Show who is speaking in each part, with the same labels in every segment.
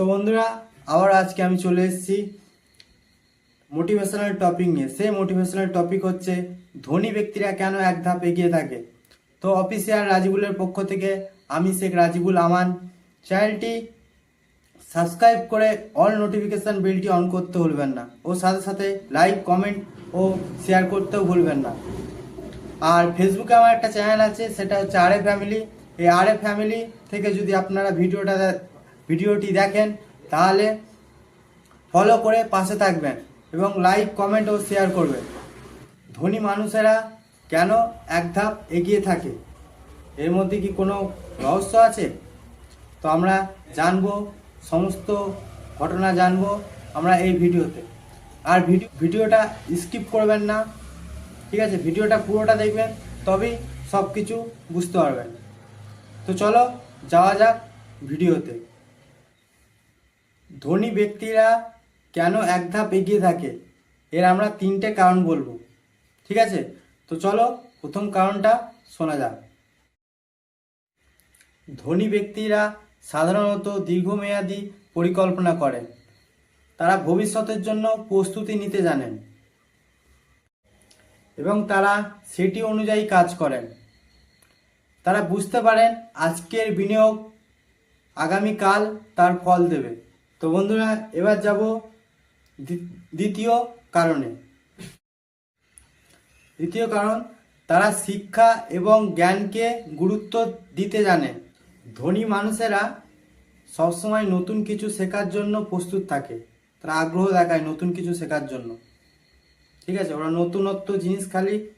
Speaker 1: তো বন্ধুরা, আবার আজকে আমি চলে এসেছি মোটিভেশনাল টপিক নিয়ে। সেই মোটিভেশনাল টপিক হচ্ছে, ধনী ব্যক্তিরা কেন এক ধাপ এগিয়ে থাকে? তো অফিসিয়াল রাজিবুলের পক্ষ থেকে আমি শেখ রাজিবুল আমান। চ্যানেলটি সাবস্ক্রাইব করে অল নোটিফিকেশান বেলটি অন করতে ভুলবেন না। ও সাথে সাথে লাইক কমেন্ট ও শেয়ার করতেও ভুলবেন না। আর ফেসবুকে আমার একটা চ্যানেল আছে, সেটা হচ্ছে আরে ফ্যামিলি এই আরে ফ্যামিলি থেকে যদি আপনারা ভিডিওটা ভিডিওটি দেখেন, তাহলে ফলো করে পাশে থাকবেন এবং লাইক কমেন্ট ও শেয়ার করবেন। ধনী মানুষেরা কেন এক ধাপ এগিয়ে থাকে? এর মধ্যে কি কোনো রহস্য আছে? তো আমরা জানব, সমস্ত ঘটনা জানব আমরা এই ভিডিওতে। আর ভিডিও ভিডিওটা স্কিপ করবেন না। ঠিক আছে, ভিডিওটা পুরোটা দেখবেন, তবেই সব কিছু বুঝতে পারবেন। তো চলো, যাওয়া যাক ভিডিওতে। ধনী ব্যক্তিরা কেন এক ধাপ এগিয়ে থাকে? এর আমরা তিনটে কারণ বলব। ঠিক আছে? তো চলো প্রথম কারণটা শোনা যাক। ধনী ব্যক্তিরা সাধারণত দীর্ঘমেয়াদী পরিকল্পনা করেন। তারা ভবিষ্যতের জন্য প্রস্তুতি নিতে জানেন। এবং তারা সেটি অনুযায়ী কাজ করেন। তারা বুঝতে পারেন আজকের বিনিয়োগ আগামীকাল তার ফল দেবে। তো বন্ধুরা, এবার যাব দ্বি- দ্বিতীয় কারণে। দ্বিতীয় কারণ, তারা শিক্ষা এবং জ্ঞানকে গুরুত্ব দিতে জানে। ধনী মানুষেরা সবসময় নতুন কিছু শেখার জন্য প্রস্তুত থাকে। তারা আগ্রহ দেখায় নতুন কিছু শেখার জন্য। ঠিক আছে? ওরা নতুনত্ব জিনিস খালি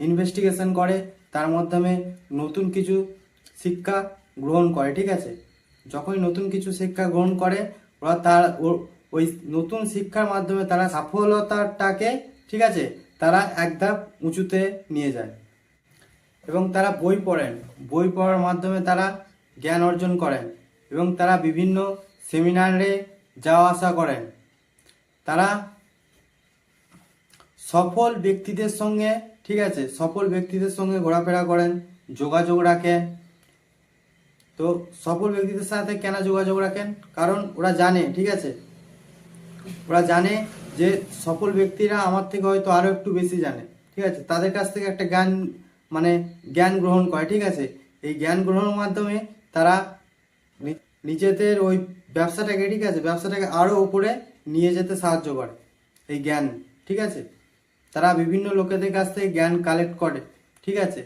Speaker 1: ইনভেস্টিগেশন করে, তার মাধ্যমে নতুন কিছু শিক্ষা গ্রহণ করে। ঠিক আছে? যখনই নতুন কিছু শিক্ষা গ্রহণ করে ওরা তার ওই নতুন শিক্ষার মাধ্যমে তারা সফলতাটাকে ঠিক আছে, তারা এক ধাপ উঁচুতে নিয়ে যায়। এবং তারা বই পড়েন। বই পড়ার মাধ্যমে তারা জ্ঞান অর্জন করেন এবং তারা বিভিন্ন সেমিনারে যাওয়া আসা করেন। তারা সফল ব্যক্তিদের সঙ্গে, ঠিক আছে, সফল ব্যক্তিদের সঙ্গে ঘোরাফেরা করেন, যোগাযোগ রাখেন। তো সফল ব্যক্তিদের সাথে কেন যোগাযোগ রাখেন? কারণ ওরা জানে, ঠিক আছে? ওরা জানে যে সফল ব্যক্তিরা আমার থেকে হয়তো আরও একটু বেশি জানে, ঠিক আছে? তাদের কাছ থেকে একটা জ্ঞান মানে জ্ঞান গ্রহণ করে, ঠিক আছে? এই জ্ঞান গ্রহণের মাধ্যমে তারা নিজেদের ওই ব্যবসাটাকে, ঠিক আছে? ব্যবসাটাকে আরও উপরে নিয়ে যেতে সাহায্য করে, এই জ্ঞান, ঠিক আছে? তারা বিভিন্ন লোকেদের কাছ থেকে জ্ঞান কালেক্ট করে, ঠিক আছে?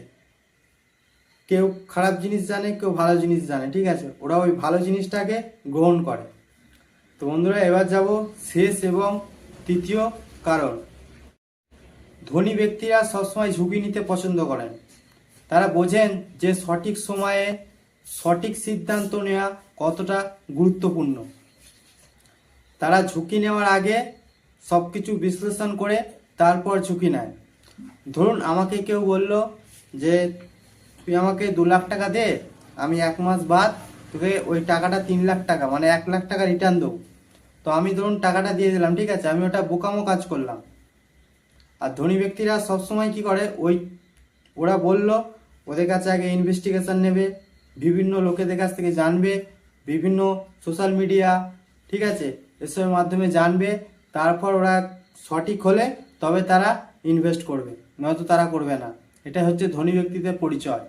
Speaker 1: কেউ খারাপ জিনিস জানে, কেউ ভালো জিনিস জানে, ঠিক আছে? ওরা ওই ভালো জিনিসটাকে গ্রহণ করে। তো বন্ধুরা, এবার যাব শেষ এবং তৃতীয় কারণ। ধনী ব্যক্তিরা সবসময় ঝুঁকি নিতে পছন্দ করেন। তারা বোঝেন যে সঠিক সময়ে সঠিক সিদ্ধান্ত নেওয়া কতটা গুরুত্বপূর্ণ। তারা ঝুঁকি নেওয়ার আগে সব কিছু বিশ্লেষণ করে তারপর ঝুঁকি নেয়। ধরুন, আমাকে কেউ বলল যে তুই আমাকে দু লাখ টাকা দে, আমি এক মাস বাদ তোকে ওই টাকাটা তিন লাখ টাকা মানে এক লাখ টাকা রিটার্ন দেবো। তো আমি ধরুন টাকাটা দিয়ে দিলাম, ঠিক আছে? আমি ওটা বোকামো কাজ করলাম। আর ধনী ব্যক্তিরা সবসময় কি করে? ওই ওরা বলল, ওদের কাছে আগে ইনভেস্টিগেশন নেবে, বিভিন্ন লোকেদের কাছ থেকে জানবে, বিভিন্ন সোশ্যাল মিডিয়া ঠিক আছে? এসবের মাধ্যমে জানবে, তারপর ওরা সঠিক হলে তবে তারা ইনভেস্ট করবে, নয়তো তারা করবে না। এটা হচ্ছে ধনী ব্যক্তিদের পরিচয়।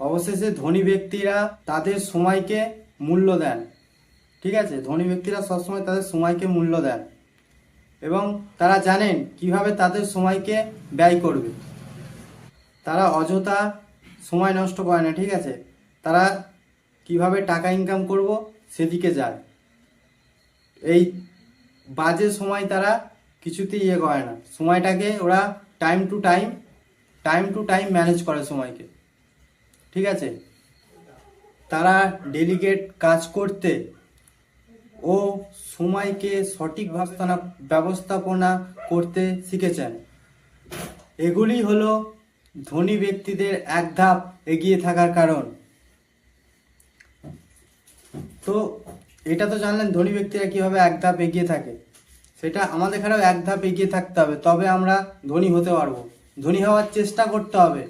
Speaker 1: অবশেষে ধনী ব্যক্তিরা তাদের সময়কে মূল্য দেন। ঠিক আছে? ধনী ব্যক্তিরা সবসময় তাদের সময়কে মূল্য দেন। এবং তারা জানেন কীভাবে তাদের সময়কে ব্যয় করবে। তারা অযথা সময় নষ্ট করে না, ঠিক আছে? তারা কীভাবে টাকা ইনকাম করব সেদিকে যায়। এই বাজে সময় তারা কিছুতেই ইয়ে করে না। সময়টাকে ওরা time to time time to time manage করে সময়কে। ঠিক আছে? তারা ডেলিগেট কাজ করতে ও সময়কে সঠিক ব্যবস্থাপনা করতে শিখেছেন। এগুলি হলো ধনী ব্যক্তিদের এক ধাপ এগিয়ে থাকার কারণ। তো এটা তো জানলেন ধনী ব্যক্তিরা কীভাবে এক ধাপ এগিয়ে থাকে। সেটা আমাদের এখানেও এক ধাপ এগিয়ে থাকতে হবে, তবে আমরা ধনী হতে পারব। ধনী হওয়ার চেষ্টা করতে হবে।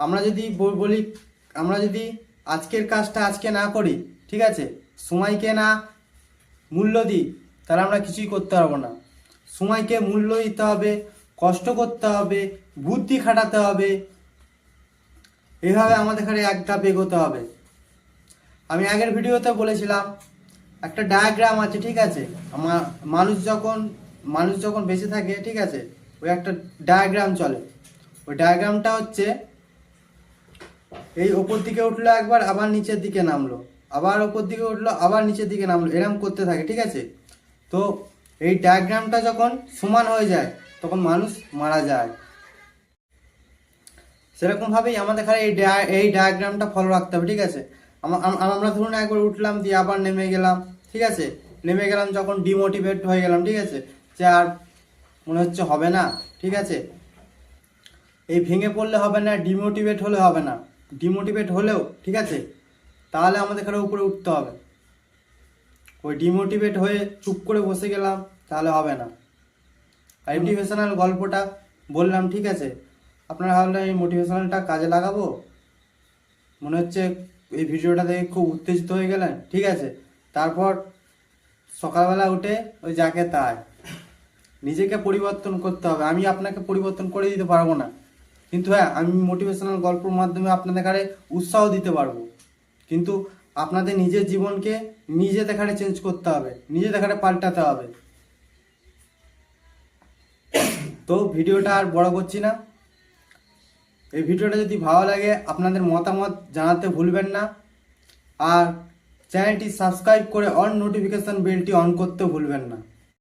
Speaker 1: আমরা যদি বলি, আমরা যদি আজকের কাজটা আজকে না করি, ঠিক আছে? সময়কে না মূল্য দিই, তাহলে আমরা কিছুই করতে পারব না। সময়কে মূল্য দিতে হবে, কষ্ট করতে হবে, বুদ্ধি খাটাতে হবে। এভাবে আমাদের এখানে এক ধাপ এগোতে হবে। আমি আগের ভিডিওতে বলেছিলাম, একটা ডায়াগ্রাম আছে, ঠিক আছে? আমার মানুষ যখন মানুষ যখন বেঁচে থাকে, ঠিক আছে? ওই একটা ডায়াগ্রাম চলে। ওই ডায়াগ্রামটা হচ্ছে এই ওপর দিকে উঠল একবার, আবার নিচের দিকে নামলো। আবার ওপর দিকে উঠল, আবার নিচের দিকে নামলো। এরকম করতে থাকে, ঠিক আছে? তো এই ডায়াগ্রামটা যখন সমান হয়ে যায়, তখন মানুষ মারা যায়। সেরকম ভাবেই আমাদের এখানে এই এই ডায়াগ্রামটা ফলো রাখতে হবে, ঠিক আছে? আমা- আমরা ধরুন একবার উঠলাম, দিয়ে আবার নেমে গেলাম, ঠিক আছে? নেমে গেলাম যখন ডিমোটিভেট হয়ে গেলাম, ঠিক আছে? যে আর মনে হচ্ছে হবে না, ঠিক আছে? এই ভেঙে পড়লে হবে না ডিমোটিভেট হলে হবে না। ডিমোটিভেট হলেও ঠিক আছে? তাহলে আমাদের এখানে উপরে উঠতে হবে। ওই ডিমোটিভেট হয়ে চুপ করে বসে গেলাম তাহলে হবে না। আর মোটিভেশনাল গল্পটা বললাম ঠিক আছে? আপনারা ভাবলেন এই মোটিভেশনালটা কাজে লাগাবো? মনে হচ্ছে এই ভিডিওটা দেখে খুব উত্তেজিত হয়ে গেলেন ঠিক আছে? তারপর সকালবেলা উঠে ওই যাকে তাই। নিজেকে পরিবর্তন করতে হবে। আমি আপনাকে পরিবর্তন করে দিতে পারব না। কিন্তু হ্যাঁ আমি মোটিভেশনাল গল্পর মাধ্যমে আপনাদের কাছে উৎসাহ দিতে পারব। কিন্তু আপনাদের নিজের জীবনকে নিজে দেখারে চেঞ্জ করতে হবে নিজে দেখারে পাল্টাতে হবে। তো ভিডিওটা আর বড় করছি না। এই ভিডিওটা যদি ভালো লাগে, আপনাদের মতামত জানাতে ভুলবেন না। আর চ্যানেলটি সাবস্ক্রাইব করে অন নোটিফিকেশন বেলটি অন করতে ভুলবেন না।